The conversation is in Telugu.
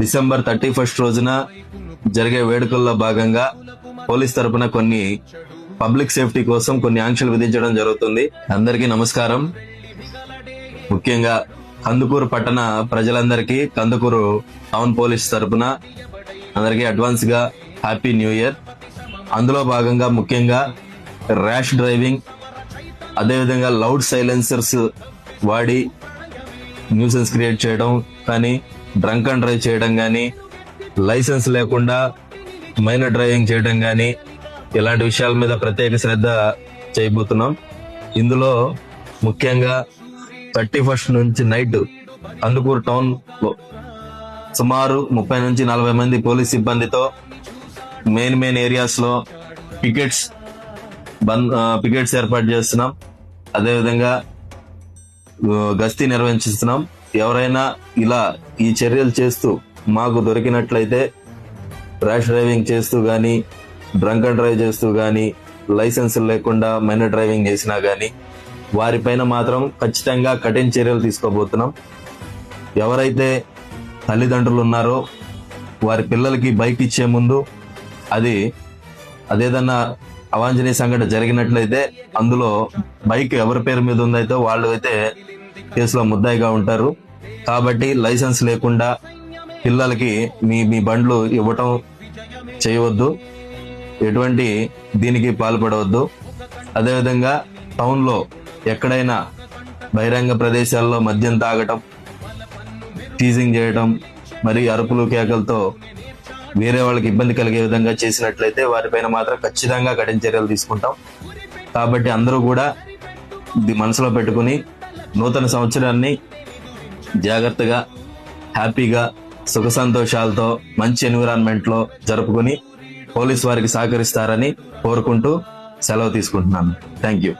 డిసెంబర్ థర్టీ ఫస్ట్ రోజున జరిగే వేడుకల్లో భాగంగా పోలీస్ తరపున కొన్ని పబ్లిక్ సేఫ్టీ కోసం కొన్ని ఆంక్షలు విధించడం జరుగుతుంది. అందరికీ నమస్కారం. ముఖ్యంగా కందుకూరు పట్టణ ప్రజలందరికీ కందుకూరు టౌన్ పోలీస్ తరపున అందరికీ అడ్వాన్స్గా హ్యాపీ న్యూ ఇయర్ అందులో భాగంగా ముఖ్యంగా ర్యాష్ డ్రైవింగ్ అదేవిధంగా లౌడ్ సైలెన్సర్స్ వాడి న్యూసెన్స్ క్రియేట్ చేయడం కానీ డ్రంక్ అండ్ డ్రైవ్ చేయడం కానీ లైసెన్స్ లేకుండా మైనర్ డ్రైవింగ్ చేయడం కానీ ఇలాంటి విషయాల మీద ప్రత్యేక శ్రద్ధ చేయబోతున్నాం. ఇందులో ముఖ్యంగా థర్టీ ఫస్ట్ నుంచి నైట్ అందుకూరు టౌన్ సుమారు ముప్పై నుంచి నలభై మంది పోలీస్ సిబ్బందితో మెయిన్ మెయిన్ ఏరియాస్లో పికెట్స్ బంద్ పికెట్స్ ఏర్పాటు చేస్తున్నాం. అదేవిధంగా గస్తీ నిర్వహిస్తున్నాం ఎవరైనా ఇలా ఈ చర్యలు చేస్తూ మాకు దొరికినట్లయితే ర్యాష్ డ్రైవింగ్ చేస్తూ కానీ డ్రంక్ అండ్ డ్రైవ్ చేస్తూ కానీ లైసెన్స్ లేకుండా మైనర్ డ్రైవింగ్ చేసినా కానీ వారిపైన మాత్రం ఖచ్చితంగా కఠిన చర్యలు తీసుకోబోతున్నాం. ఎవరైతే తల్లిదండ్రులు ఉన్నారో వారి పిల్లలకి బైక్ ఇచ్చే ముందు అది అదేదన్నా అవాంఛనీయ సంఘటన జరిగినట్లయితే అందులో బైక్ ఎవరి పేరు మీద ఉందైతే వాళ్ళు అయితే కేసులో ముద్దాయిగా ఉంటారు. కాబట్టి లైసెన్స్ లేకుండా పిల్లలకి మీ మీ బండ్లు ఇవ్వటం చేయవద్దు. ఎటువంటి దీనికి పాల్పడవద్దు. అదేవిధంగా టౌన్లో ఎక్కడైనా బహిరంగ ప్రదేశాల్లో మద్యం తాగటం టీజింగ్ చేయటం మరి అరుపులు కేకలతో వేరే వాళ్ళకి ఇబ్బంది కలిగే విధంగా చేసినట్లయితే వారిపైన మాత్రం ఖచ్చితంగా కఠిన చర్యలు తీసుకుంటాం. కాబట్టి అందరూ కూడా ఇది మనసులో పెట్టుకుని నూతన సంవత్సరాన్ని జాగ్రత్తగా హ్యాపీగా సుఖ సంతోషాలతో మంచి ఎన్విరాన్మెంట్లో జరుపుకుని పోలీస్ వారికి సహకరిస్తారని కోరుకుంటూ సెలవు తీసుకుంటున్నాను. Thank you.